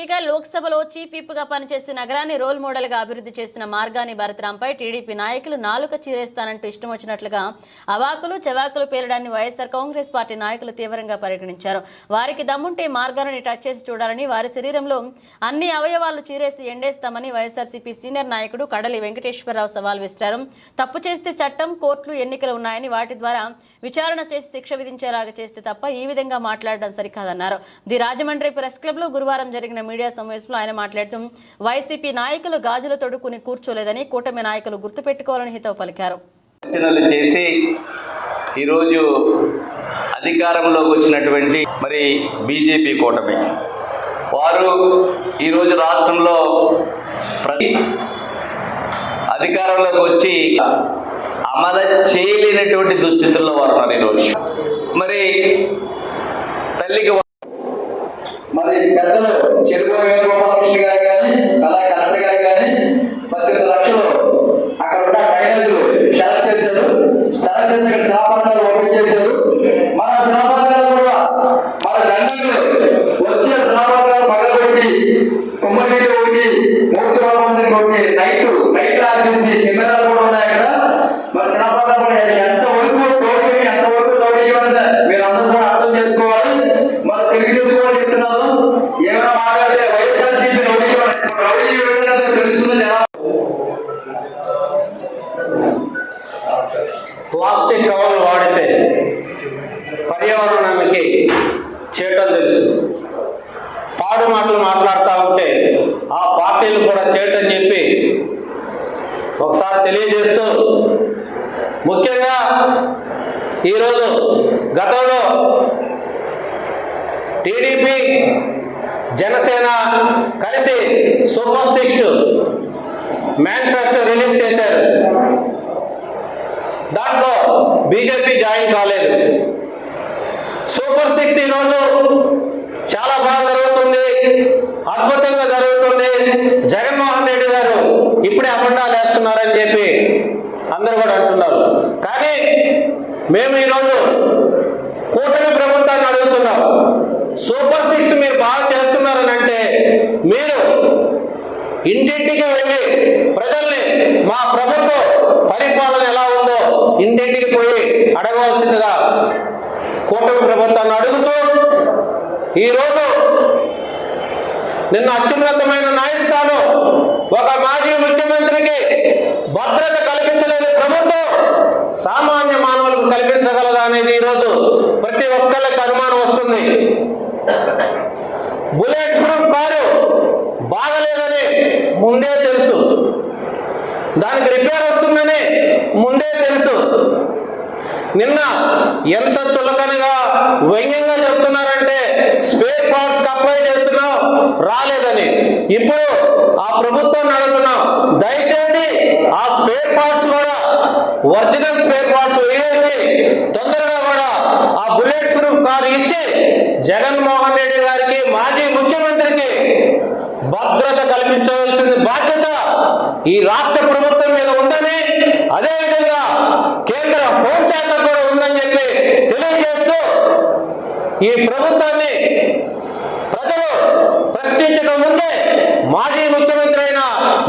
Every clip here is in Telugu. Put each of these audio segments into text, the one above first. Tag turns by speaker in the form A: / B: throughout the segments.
A: ఎంపీగా లోక్సభలో చీఫ్ విప్గా పనిచేసి నగరాన్ని రోల్ మోడల్గా అభివృద్ధి చేసిన మార్గాని భరతరాంపై టీడీపీ నాయకులు నాలుక చీరేస్తానంటూ ఇష్టం వచ్చినట్లుగా అవాకులు చవాకులు పేలడాన్ని వైఎస్ఆర్ కాంగ్రెస్ పార్టీ నాయకులు తీవ్రంగా పరిగణించారు. వారికి దమ్ముంటే మార్గాన్ని టచ్ చేసి చూడాలని వారి శరీరంలో అన్ని అవయవాలు చీరేసి ఎండేస్తామని వైఎస్ఆర్సీపీ సీనియర్ నాయకుడు కడలి వెంకటేశ్వరరావు సవాల్ విసిరారు. తప్పు చేస్తే చట్టం కోర్టులు ఎన్నికలు ఉన్నాయని వాటి ద్వారా విచారణ చేసి శిక్ష విధించేలాగా చేస్తే తప్ప ఈ విధంగా మాట్లాడడం సరికాదన్నారు. ది రాజమండ్రి ప్రెస్ క్లబ్లో గురువారం జరిగిన మీడియా సమావేశంలో ఆయన మాట్లాడుతూ వైసీపీ నాయకులు గాజులు తొడుకుని కూర్చోలేదని కూటమి నాయకులు గుర్తుపెట్టుకోవాలని హితవు పలికారు.
B: రచనలు చేసి ఈరోజు అధికారంలోకి వచ్చినటువంటి మరి బీజేపీ కూటమి. వారు ఈరోజు రాష్ట్రంలో ప్రతి అధికారంలోకి వచ్చి అమలు చేయలేనటువంటి దుస్థితుల్లో వారు ఉన్నారు ఈరోజు. మరి తల్లికి
C: మరి పెద్దలు చెరుకు వేణుగోపాలకృష్ణ గారు
D: ఒకసారి తెలియజేస్తూ ముఖ్యంగా ఈరోజు గతంలో టీడీపీ జనసేన కలిసి సూపర్ సిక్స్ మేనిఫెస్టో రిలీజ్ చేశారు. దాంట్లో బీజేపీ జాయిన్ కాలేదు. సూపర్ సిక్స్ ఈరోజు చాలా బాగా జరుగుతుంది అద్భుతంగా జరుగుతుంది. జగన్మోహన్ రెడ్డి గారు ఇప్పుడే అబండాలు వేస్తున్నారని చెప్పి అందరూ కూడా అంటున్నారు. కానీ మేము ఈరోజు కూటమి ప్రభుత్వాన్ని అడుగుతున్నాం. సూపర్ సిక్స్ మీరు బాగా చేస్తున్నారని అంటే మీరు ఇంటింటికి వెళ్ళి ప్రజల్ని మా ప్రభుత్వ పరిపాలన ఎలా ఉందో ఇంటింటికి పోయి అడగవలసిందిగా కూటమి ప్రభుత్వాన్ని అడుగుతూ ఈరోజు నిన్న అత్యున్నతమైన న్యాయస్థానం ఒక మాజీ ముఖ్యమంత్రికి భద్రత కల్పించలేని ప్రభుత్వం సామాన్య మానవులకు కల్పించగలదా అనేది ఈరోజు ప్రతి ఒక్కళ్ళకి అనుమానం వస్తుంది. బుల్లెట్ ప్రూఫ్ కారు బాగలేదని ముందే తెలుసు. దానికి రిపేర్ వస్తుందని ముందే తెలుసు. నిన్న ఎంత చులకనగా వ్యంగ్యంగా చెప్తున్నారంటే స్పేర్ పార్ట్స్ అప్లై చేస్తున్నాం రాలేదని. ఇప్పుడు ఆ ప్రభుత్వం అడుగుతున్నాం దయచేసి ఆ స్పేర్ పార్ట్స్ కూడా ఒరిజినల్ స్పేర్ పార్ట్స్ వేయాలి తొందరగా కూడా ఆ బుల్లెట్ ప్రూఫ్ కార్ ఇచ్చి జగన్మోహన్ రెడ్డి గారికి మాజీ ముఖ్యమంత్రికి భద్రత కల్పించవలసిన బాధ్యత ఈ రాష్ట్ర ప్రభుత్వం మీద ఉందని అదేవిధంగా కేంద్ర హోం తెలియజేస్తూ ఈ ప్రభుత్వాన్ని ప్రజలు ప్రశ్నించడం ముందే మాజీ ముఖ్యమంత్రి అయిన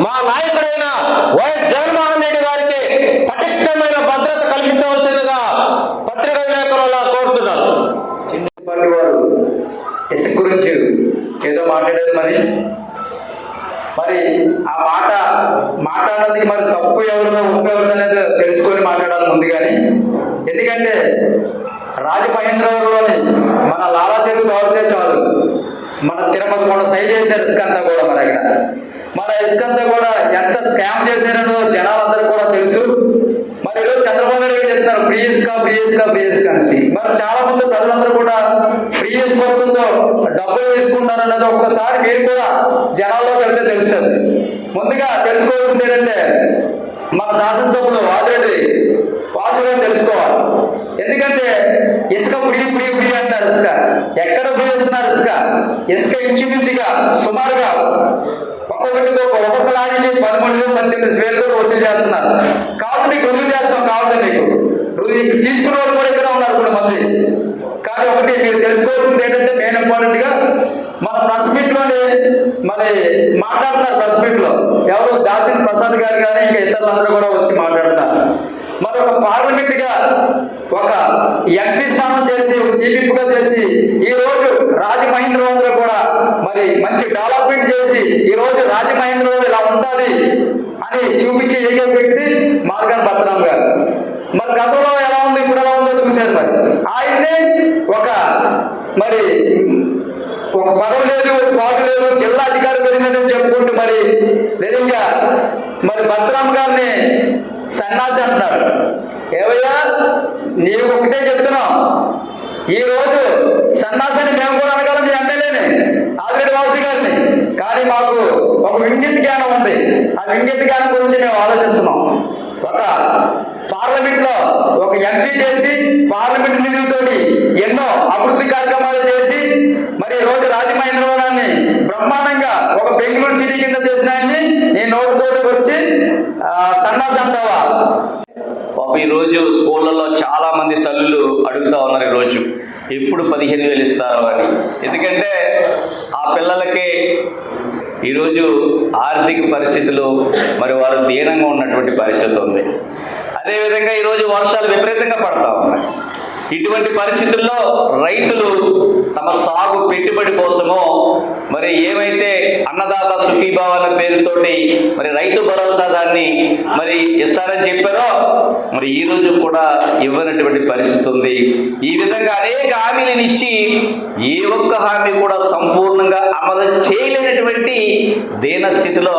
D: మా నాయకుడైన వైఎస్ జగన్మోహన్ రెడ్డి గారికి పటిష్టమైన భద్రత కల్పించవలసిందిగా పత్రికా విలేకరులా కోరుతున్నాను
C: వారు ఇసుక గురించి ఏదో మాట్లాడారు మరి? మరి ఆ మాట మాట్లాడడానికి మరి తప్పు ఎవరిదో ఒప్పు ఎవరిదో అనేది తెలుసుకొని మాట్లాడాలి ముందు కానీ ఎందుకంటే రాజమహేంద్రవరంలోని మన లాలా చెరువు తోడితే చాలు. మన తిరుపతి కూడా సై చేశారు ఇస్కంత అంతా కూడా మన ఇక్కడ మన ఇస్కంత కూడా ఎంత స్కామ్ చేశారనో జనాలందరూ కూడా తెలుసు. మరి ఈరోజు చంద్రబాబు నాయుడు గారు చెప్తున్నారు ఫ్రీ ఇసుక ఫ్రీ ఇసుక ఫ్రీ అనేసి. మరి చాలా మంది ప్రజలందరూ కూడా ఫ్రీ ఇసుక వస్తుందో డబ్బులు తీసుకుంటారు అన్నది ఒక్కసారి మీరు కూడా జనాల్లో వెళ్తే తెలుస్తుంది. ముందుగా తెలుసుకోవాల్సింది ఏంటంటే మన శాసనసభలో వాదిరెడ్డి వాసు తెలుసుకోవాలి. ఎందుకంటే ఇసుక పుడి పుడి పుడి అంటారు ఇసుక. ఎక్కడ ఫ్రీ ఇసుక? ఇసుక ఇంచుమించుగా సుమారుగా ఒక్కొక్కటితో ఒక్కొక్క లారీ పదమూడు పద్దెనిమిది వేలు వసూలు చేస్తున్నారు. కాబట్టి నీకు రుజువు చేస్తాం కాబట్టి మీకు. తీసుకున్న వాళ్ళు కూడా ఇక్కడ ఉన్నారు కొంతమంది. కానీ ఒకటి మీరు తెలుసుకోవాల్సింది ఏంటంటే మెయిన్ ఇంపార్టెంట్గా మన ప్రెస్ మీట్లోని మరి మాట్లాడుతున్నారు ప్రెస్ మీట్లో. ఎవరు? దాసిన్ ప్రసాద్ గారు కానీ ఇంకా ఇతరులందరూ కూడా వచ్చి మాట్లాడుతున్నారు. మరి ఒక పార్లమెంట్గా ఒక ఎంపీ స్థానం చేసి ఒక చీఫ్గా చేసి ఈ రోజు రాజమహేంద్రవరంలో కూడా మరి మంచి డెవలప్మెంట్ చేసి ఈ రోజు రాజమహేంద్రవరం ఇలా ఉండాలి అని చూపించి ఏకే వ్యక్తి మార్గన్ భద్రం గారు. మరి గతంలో ఎలా ఉంది ఇప్పుడు ఎలా ఉందో చూశారు మరి. ఆయన్ని ఒక మరి ఒక పదం లేదు ఒక పాటు లేదు జిల్లా అధికారి పెరిగిందని చెప్పుకుంటూ మరి నిజంగా మరి భద్రాం గారిని సన్నాసి అంటున్నాడు ఏవయ్యా నీవు ఒకటే చెప్తున్నావు ఈ రోజు సన్నాసిని మేము కూడా అనగలం మీ ఎమ్మెల్యేని ఆల్రెడీ వాసు గారిని. కానీ మాకు ఒక వింగిత జ్ఞానం ఉంది. ఆ వింగిత జ్ఞానం గురించి మేము ఆలోచిస్తున్నాం. ఒక పార్లమెంట్లో ఒక ఎంపీ చేసి పార్లమెంట్ నిధులతోటి ఎన్నో అభివృద్ధి కార్యక్రమాలు చేసి మరి ఈ రోజు రాజమహేంద్రవరాన్ని బ్రహ్మాండంగా ఒక బెంగళూరు సిటీ కింద చేసినాన్ని నేను నోటు నోటుతోటి వచ్చి ఆ, అంటావా
B: పాప ఈరోజు స్కూళ్ళలో చాలా మంది తల్లులు అడుగుతా ఉన్నారు ఈరోజు ఎప్పుడు పదిహేను వేలు ఇస్తారు అని. ఎందుకంటే ఆ పిల్లలకి ఈరోజు ఆర్థిక పరిస్థితులు మరి వారు దీనంగా ఉన్నటువంటి పరిస్థితి ఉంది. అదేవిధంగా ఈరోజు వర్షాలు విపరీతంగా పడతా ఉన్నాయి. ఇటువంటి పరిస్థితుల్లో రైతులు తమ సాగు పెట్టుబడి కోసము మరి ఏమైతే అన్నదాత సుఖీభావ అన్న పేరుతోటి మరి రైతు భరోసా దాన్ని మరి ఇస్తారని చెప్పారో మరి ఈ రోజు కూడా ఇవ్వనటువంటి పరిస్థితి ఉంది. ఈ విధంగా అనేక హామీలను ఇచ్చి ఏ ఒక్క హామీ కూడా సంపూర్ణంగా అమలు చేయలేనటువంటి దేన స్థితిలో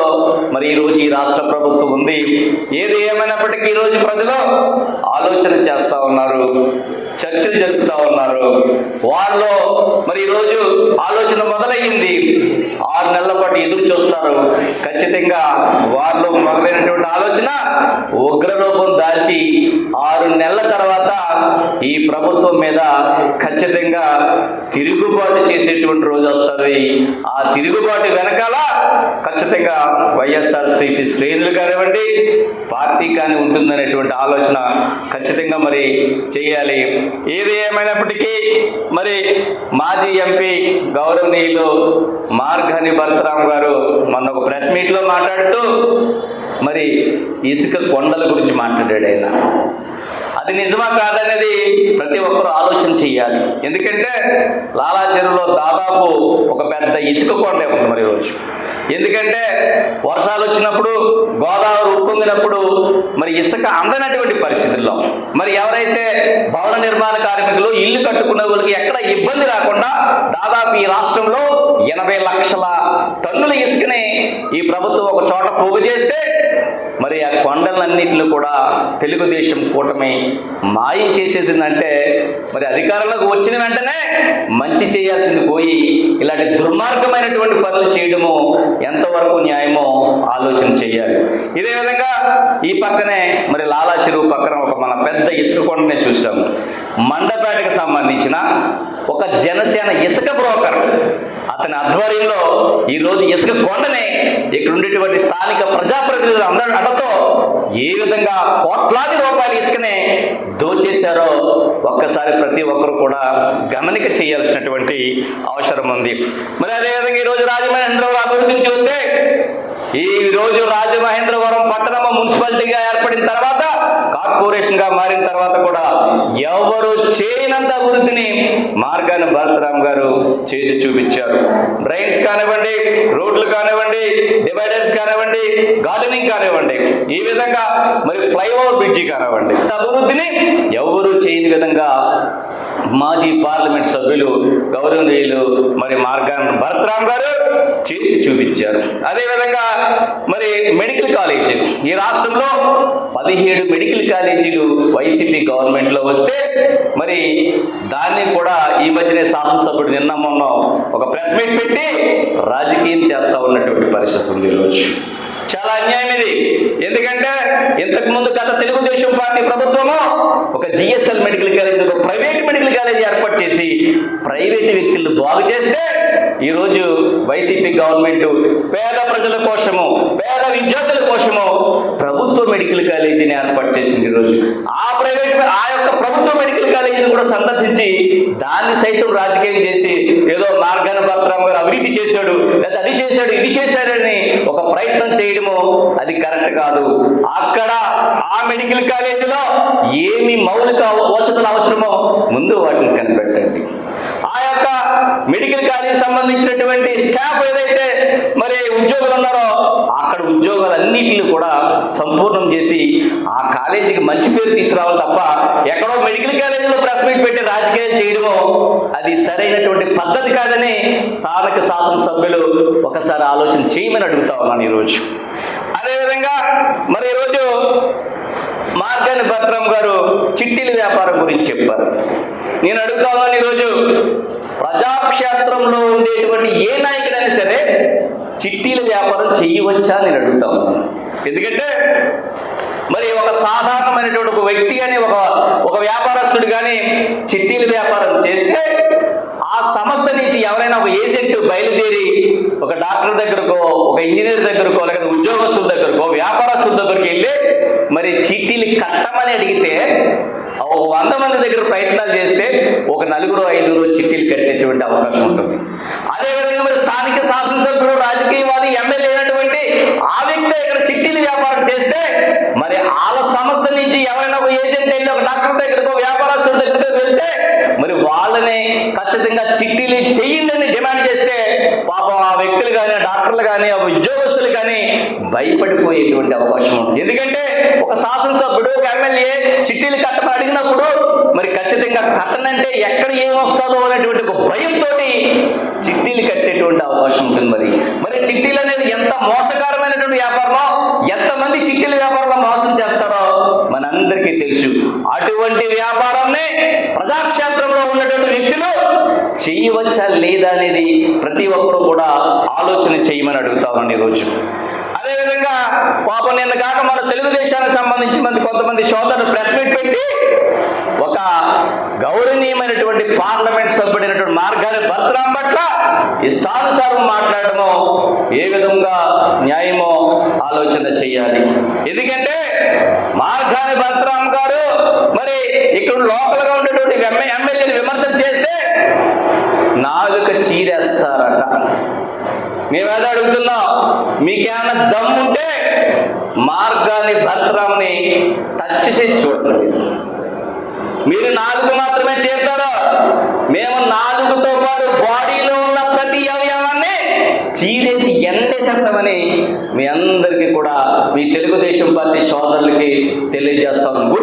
B: మరి ఈ రోజు ఈ రాష్ట్ర ప్రభుత్వం ఉంది. ఏది ఏమైనప్పటికీ ఈ రోజు ప్రజలు ఆలోచన చేస్తా ఉన్నారు. చర్చలు జరుపుతా ఉన్నారు. వారిలో మరి ఈరోజు ఆలోచన మొదలయ్యింది. ఆరు నెలల పాటు ఎదురు చూస్తారు. ఖచ్చితంగా వారిలో మొదలైనటువంటి ఆలోచన ఉగ్రరూపం దాల్చి ఆరు నెలల తర్వాత ఈ ప్రభుత్వం మీద ఖచ్చితంగా తిరుగుబాటు చేసేటువంటి రోజు వస్తుంది. ఆ తిరుగుబాటు వెనకాల ఖచ్చితంగా వైఎస్ఆర్ సిపి శ్రేణులు కానివ్వండి పార్టీ కానీ ఉంటుందనేటువంటి ఆలోచన ఖచ్చితంగా మరి చేయాలి. ఏది ఏమైనప్పటికీ మరి మాజీ ఎంపీ గౌరవనీయులు మార్గాని భరతరామ్ గారు మొన్న ఒక ప్రెస్ మీట్లో మాట్లాడుతూ మరి ఇసుక కొండల గురించి మాట్లాడాడు ఆయన. అది నిజమా కాదనేది ప్రతి ఒక్కరూ ఆలోచన చేయాలి ఎందుకంటే లాలా చెరువులో దాదాపు ఒక పెద్ద ఇసుక కొండ ఉంది మరి రోజు ఎందుకంటే వర్షాలు వచ్చినప్పుడు గోదావరి ఉప్పొంగినప్పుడు మరి ఇసుక అందనటువంటి పరిస్థితుల్లో. మరి ఎవరైతే భవన నిర్మాణ కార్మికులు ఇల్లు కట్టుకునే వాళ్ళకి ఎక్కడ ఇబ్బంది రాకుండా దాదాపు ఈ రాష్ట్రంలో ఎనభై లక్షల టన్నుల ఇసుకని ఈ ప్రభుత్వం ఒక చోట పోగు చేస్తే మరి ఆ కొండలన్నింటిలో కూడా తెలుగుదేశం కూటమి మాయం చేసేది అంటే మరి అధికారంలోకి వచ్చిన వెంటనే మంచి చేయాల్సింది పోయి ఇలాంటి దుర్మార్గమైనటువంటి పనులు చేయడము ఎంతవరకు న్యాయమో ఆలోచన చేయాలి. ఇదే విధంగా ఈ పక్కనే మరి లాలా చెరువు పక్కన ఒక మన పెద్ద ఇసుక కొండనే చూసాము మండపేటకు సంబంధించిన ఒక జనసేన ఇసుక బ్రోకర్. అతని ఆధ్వర్యంలో ఈరోజు ఇసుక కొండనే ఇక్కడ ఉండేటువంటి స్థానిక ప్రజాప్రతినిధులు అందరూ అడతో ఏ విధంగా కోట్లాది రూపాయల ఇసుకనే దోచేశారో ఒక్కసారి ప్రతి ఒక్కరు కూడా గమనిక చేయాల్సినటువంటి అవసరం ఉంది. మరి అదేవిధంగా ఈరోజు రాజమహేంద్రవరం అభివృద్ధిని చూస్తే ఈ రోజు రాజమహేంద్రవరం పట్టణము మున్సిపాలిటీగా ఏర్పడిన తర్వాత కార్పొరేషన్గా మారిన తర్వాత కూడా ఎవరు చేయనంత అభివృద్ధిని మార్గాన్ని భారతరామ్ గారు చేసి చూపించారు. డ్రైన్స్ కానివ్వండి రోడ్లు కానివ్వండి డివైడర్స్ కానివ్వండి గార్డెనింగ్ కానివ్వండి ఈ విధంగా మరి ఫ్లైఓవర్ బ్రిడ్జి కానివ్వండి అభివృద్ధిని ఎవరు చేయని విధంగా మాజీ పార్లమెంట్ సభ్యులు గౌరవనీయులు మరి మార్గాన్ భరతరామ్ గారు చేసి చూపించారు. అదేవిధంగా మరి మెడికల్ కాలేజీలు ఈ రాష్ట్రంలో పదిహేడు మెడికల్ కాలేజీలు వైసీపీ గవర్నమెంట్లో వస్తే మరి దాన్ని కూడా ఈ మధ్యనే శాసనసభ్యుడు నిన్న మొన్న ఒక ప్రెస్ మీట్ పెట్టి రాజకీయం చేస్తా ఉన్నటువంటి పరిస్థితి ఉంది ఈరోజు. చాలా అన్యాయం ఇది. ఎందుకంటే ఇంతకు ముందు గత తెలుగుదేశం పార్టీ ప్రభుత్వము ఒక జిఎస్ఎల్ మెడికల్ కాలేజ్ ఒక ప్రైవేట్ మెడికల్ కాలేజ్ ఏర్పాటు చేసి ప్రైవేట్ వ్యక్తులు బాగు చేస్తే ఈరోజు వైసీపీ గవర్నమెంట్ పేద ప్రజల కోసము పేద విద్యార్థుల కోసము ప్రభుత్వ మెడికల్ కాలేజీని ఏర్పాటు చేసింది ఈరోజు ఆ ప్రైవేట్ ఆ యొక్క ప్రభుత్వ మెడికల్ కాలేజీని కూడా సందర్శించి దాన్ని సైతం రాజకీయం చేసి ఏదో మార్గాన భద్రం గారు అవినీతి చేశాడు లేదా అది చేశాడు ఇది చేశాడని ఒక ప్రయత్నం చేయడం చేయడము అది కరెక్ట్ కాదు. అక్కడ ఆ మెడికల్ కాలేజీలో ఏమి మౌలిక వసతులు అవసరమో ముందు వాటిని కనిపెట్టండి. ఆ యొక్క మెడికల్ కాలేజీ సంబంధించినటువంటి స్టాఫ్ ఏదైతే మరి ఉద్యోగులు ఉన్నారో అక్కడ ఉద్యోగాలన్నిటిని కూడా సంపూర్ణం చేసి ఆ కాలేజీకి మంచి పేరు తీసుకురావాలి తప్ప ఎక్కడో మెడికల్ కాలేజీలో ప్రెస్ మీట్ పెట్టి రాజకీయం చేయడమో అది సరైనటువంటి పద్ధతి కాదని స్థానిక శాసనసభ్యులు ఒకసారి ఆలోచన చేయమని అడుగుతా ఉన్నాను ఈరోజు. అదేవిధంగా మరి ఈరోజు మార్గాని భద్రం గారు చిట్టీల వ్యాపారం గురించి చెప్పారు. నేను అడుగుతాను ఈరోజు ప్రజాక్షేత్రంలో ఉండేటువంటి ఏ నాయకుడైనా సరే చిట్టీల వ్యాపారం చేయవచ్చా నేను అడుగుతా ఉన్నాను ఎందుకంటే మరి ఒక సాధారణమైనటువంటి ఒక వ్యక్తి కానీ ఒక ఒక వ్యాపారస్తుడు కానీ చిట్టీల వ్యాపారం చేస్తే ఆ సంస్థ నుంచి ఎవరైనా ఒక ఏజెంట్ బయలుదేరి ఒక డాక్టర్ దగ్గరకో ఒక ఇంజనీర్ దగ్గరకో లేకపోతే ఉద్యోగస్తుల దగ్గరకో వ్యాపారస్తుల దగ్గరికి వెళ్ళి మరి చీటీలు కట్టమని అడిగితే వంద మంది దగ్గర ప్రయత్నాలు చేస్తే ఒక నలుగురు ఐదుగురు చిట్టీలు కట్టేటువంటి అవకాశం ఉంటుంది. అదేవిధంగా మరి స్థానిక శాసనసభ్యుడు రాజకీయవాది ఎమ్మెల్యే అయినటువంటి ఆ వ్యక్తి ఇక్కడ చిట్టీలు వ్యాపారం చేస్తే మరి వాళ్ళ సంస్థ నుంచి ఎవరైనా ఒక ఏజెంట్ వెళ్ళి ఒక డాక్టర్ దగ్గరకో వ్యాపారస్తుల దగ్గరకో వెళ్తే మరి వాళ్ళని ఖచ్చితంగా చిట్టీలు చెయ్యండి డిమాండ్ చేస్తే పాపం ఆ వ్యక్తులు కానీ డాక్టర్లు కానీ ఆ ఉద్యోగస్తులు కానీ భయపడిపోయేటువంటి అవకాశం ఉంటుంది. ఎందుకంటే ఒక శాసనసభ్యుడు ఒక ఎమ్మెల్యే చిట్టీలు కట్టడం అడిగినప్పుడు మరి ఖచ్చితంగా కట్టనంటే ఎక్కడ ఏం వస్తుందో అనేటువంటి ఒక భయంతో చిట్టీలు కట్టేటువంటి అవకాశం ఉంటుంది మరి. మరి చిట్టీలు అనేది ఎంత మోసకరమైనటువంటి వ్యాపారమో ఎంతమంది చిట్టీల వ్యాపారంలో మోసం చేస్తారో మనందరికీ తెలుసు. అటువంటి వ్యాపారాన్ని ప్రజాక్షేత్రంలో ఉన్నటువంటి వ్యక్తులు చేయవచ్చా లేదా అనేది ప్రతి ఒక్కరూ కూడా ఆలోచన చేయమని అడుగుతామండి ఈరోజు. అదేవిధంగా పాపం నిన్న కాక మన తెలుగుదేశానికి సంబంధించి మంది కొంతమంది సోదరులు ప్రెస్ మీట్ పెట్టి ఒక గౌరవనీయమైనటువంటి పార్లమెంట్ సభ్యుడైనటువంటి మార్గాన్ని భర్తరాం పట్ల ఇష్టానుసారం మాట్లాడటమో ఏ విధంగా న్యాయమో ఆలోచన చేయాలి. ఎందుకంటే మార్గాని భర్తరాం గారు మరి ఇక్కడ లోకల్గా ఉండేటువంటి ఎమ్మెల్యేని విమర్శలు చేస్తే నాలుక చీరేస్తారట. మేమేదో అడుగుతున్నాం. మీకేమైనా దమ్ముంటే మార్గాన్ని భర్తరామని టచ్ చేసి చూడండి. మీరు నాలుగు మాత్రమే చేరుతారు మేము నాలుగుతో పాటు బాడీలో ఉన్న ప్రతి అవయవాన్ని చీరేసి ఎండేసేస్తామని మీ అందరికీ కూడా మీ తెలుగుదేశం పార్టీ సోదరులకి తెలియజేస్తాను గుర్తు